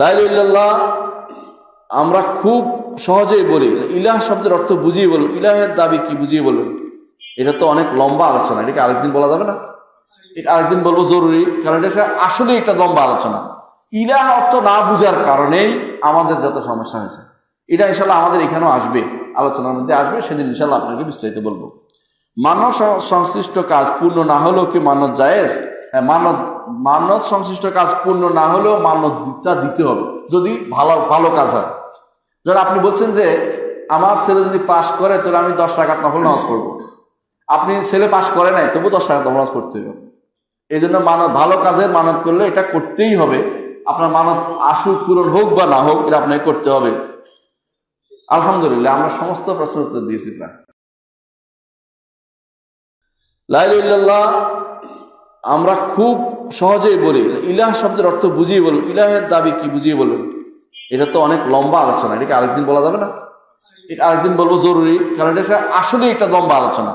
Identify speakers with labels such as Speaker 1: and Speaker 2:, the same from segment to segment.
Speaker 1: লাইল্লাহ আমরা খুব সহজেই বলি, ইলাহ শব্দের অর্থ বুঝিয়ে বলুন, ইলাহের দাবি কি বুঝিয়ে বলুন? এটা তো অনেক লম্বা আলোচনা, এটাকে আরেকদিন বলা যাবে না? এটা আরেকদিন বলব জরুরি, কারণ এটা আসলে একটা লম্বা আলোচনা। ইলাহ অর্থ না বুঝার কারণেই আমাদের যত সমস্যা হয়েছে। এটা ইনশাল্লাহ আমাদের এখানেও আসবে, আলোচনার মধ্যে আসবে, সেদিন ইনশাল্লাহ আপনাকে বিস্তারিত বলব। মানব সংশ্লিষ্ট কাজ পূর্ণ না হলেও কি মানব জায়েজ? হ্যাঁ মানব মানব সংশ্লিষ্ট কাজ পূর্ণ না হলেও মানব দিকটা দিতে হবে, যদি ভালো ভালো কাজ হয়। ধর আপনি বলছেন যে, আমার ছেলে যদি পাশ করে, তাহলে আমি দশ টাকা নফল নামাজ পড়ব। আপনি ছেলে পাশ করে নাই তবু দশ টাকা নফল নামাজ পড়তে হবে। এই জন্য মানত ভালো কাজের মানত করলে এটা করতেই হবে। আপনার মানত আসুক পূরণ হোক বা না হোক, এটা আপনাকে করতে হবে। আলহামদুলিল্লাহ, আমরা সমস্ত প্রশ্ন উত্তর দিয়েছি প্রায়। লাইল্লাহ আমরা খুব সহজেই বলি, ইলাহ শব্দের অর্থ বুঝিয়ে বলুন, ইলাহের দাবি কি বুঝিয়ে বলুন? এটা তো অনেক লম্বা আলোচনা, এটাকে আরেকদিন বলা যাবে না? এটা আরেকদিন বলব জরুরি, কারণ এটা আসলে একটা লম্বা আলোচনা।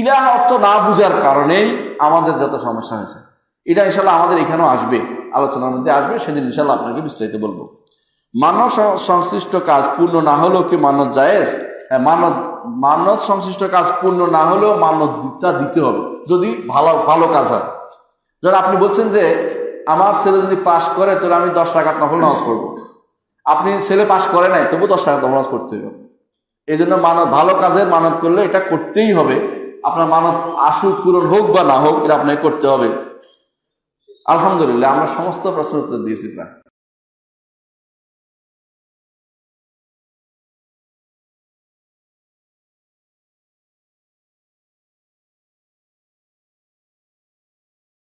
Speaker 1: ইলাহ অর্থ না বুঝার কারণেই আমাদের যত সমস্যা হয়েছে। এটা ইনশাল্লাহ আমাদের এখানেও আসবে, আলোচনার মধ্যে আসবে, সেদিন ইনশাল্লাহ আপনাকে বিস্তারিত বলব। মানব সংশ্লিষ্ট কাজ পূর্ণ না হলেও কি মানব জায়েজ? হ্যাঁ মানব মানব সংশ্লিষ্ট কাজ পূর্ণ না হলেও মানব দিতে হবে, যদি ভালো ভালো কাজ হয়। ধর আপনি বলছেন যে আমার ছেলে যদি পাশ করে, তাহলে আমি দশ টাকা নফল নামাজ পড়ব। আপনি ছেলে পাশ করে নাই তবু দশ টাকা নামাজ পড়তে হবে। এই জন্য মানত, ভালো কাজের মানত করলে এটা করতেই হবে। আপনার মানত আসুক, পূরণ হোক বা না হোক, এটা আপনাকে করতে হবে। আলহামদুলিল্লাহ, আমরা সমস্ত প্রশ্ন উত্তর দিয়েছি প্রায়।